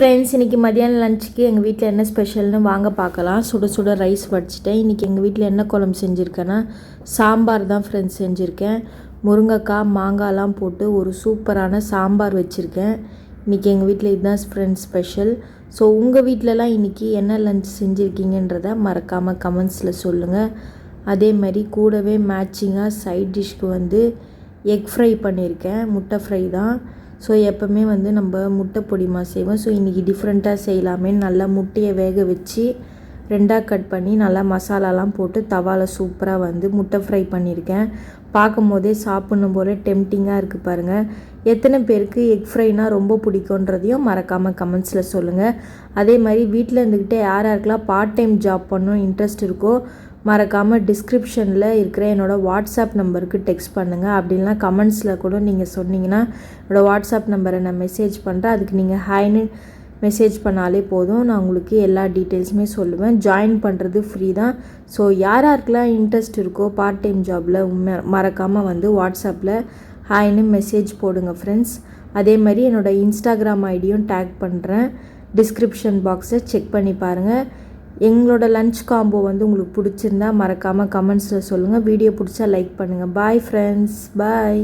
Friends இன்றைக்கி மதியானம் லஞ்சுக்கு எங்கள் வீட்டில் என்ன ஸ்பெஷல்னு வாங்க பார்க்கலாம். சுட சுட ரைஸ் வடிச்சிட்டேன். இன்றைக்கி எங்கள் வீட்டில் என்ன குழம்பு செஞ்சுருக்கேன்னா சாம்பார் தான் ஃப்ரெண்ட்ஸ் செஞ்சுருக்கேன். முருங்கைக்காய் மாங்காய்லாம் போட்டு ஒரு சூப்பரான சாம்பார் வச்சுருக்கேன். இன்றைக்கி எங்கள் வீட்டில் இதுதான் ஃப்ரெண்ட்ஸ் ஸ்பெஷல் ஸோ உங்கள் வீட்டிலலாம் இன்றைக்கி என்ன லஞ்ச் செஞ்சுருக்கீங்கன்றத மறக்காமல் கமெண்ட்ஸில் சொல்லுங்கள் அதே மாதிரி கூடவே மேட்சிங்காக சைட் டிஷ்க்கு வந்து எக் ஃப்ரை பண்ணியிருக்கேன் முட்டை ஃப்ரை தான். ஸோ எப்போவுமே வந்து நம்ம முட்டை பொடிமா செய்வோம். ஸோ இன்றைக்கி டிஃப்ரெண்ட்டாக செய்யலாமே. நல்லா முட்டையை வேக வச்சு ரெண்டாக கட் பண்ணி நல்லா மசாலாலாம் போட்டு தவாவில் சூப்பராக வந்து முட்டை ஃப்ரை பண்ணியிருக்கேன். பார்க்கும் போதே சாப்பிட்ணும் போல டெம்டிங்காக இருக்குது பாருங்கள் எத்தனை பேருக்கு எக் ஃப்ரைனா ரொம்ப பிடிக்குன்றதையும் மறக்காமல் கமெண்ட்ஸில் சொல்லுங்கள் அதே மாதிரி வீட்டில் இருந்துக்கிட்டே யார் யாருக்கெல்லாம் பார்ட் டைம் ஜாப் பண்ணணும் இன்ட்ரெஸ்ட் இருக்கோ மறக்காமல் டிஸ்கிரிப்ஷனில் இருக்கிற என்னோடய வாட்ஸ்அப் நம்பருக்கு டெக்ஸ்ட் பண்ணுங்கள் அப்படின்லாம் கமெண்ட்ஸில் கூட நீங்கள் சொன்னீங்கன்னா என்னோடய வாட்ஸ்அப் நம்பரை நான் மெசேஜ் பண்ணுறேன் அதுக்கு நீங்கள் ஹாய்னு மெசேஜ் பண்ணாலே போதும். நான் உங்களுக்கு எல்லா டீட்டெயில்ஸுமே சொல்லுவேன். ஜாயின் பண்ணுறது ஃப்ரீ தான். ஸோ யார் யாருக்கெல்லாம் இன்ட்ரெஸ்ட் இருக்கோ பார்ட் டைம் ஜாபில் உண்மை மறக்காமல் வந்து வாட்ஸ்அப்பில் ஹாய்னு மெசேஜ் போடுங்க ஃப்ரெண்ட்ஸ் அதே மாதிரி என்னோடய இன்ஸ்டாகிராம் ஐடியும் டேக் பண்ணுறேன் டிஸ்கிரிப்ஷன் பாக்ஸை செக் பண்ணி பாருங்கள் எங்களோட லன்ச் காம்போ வந்து உங்களுக்கு பிடிச்சிருந்தா மறக்காமல் கமெண்ட்ஸில் சொல்லுங்கள் வீடியோ பிடிச்சா லைக் பண்ணுங்கள் பாய் ஃப்ரெண்ட்ஸ் பாய்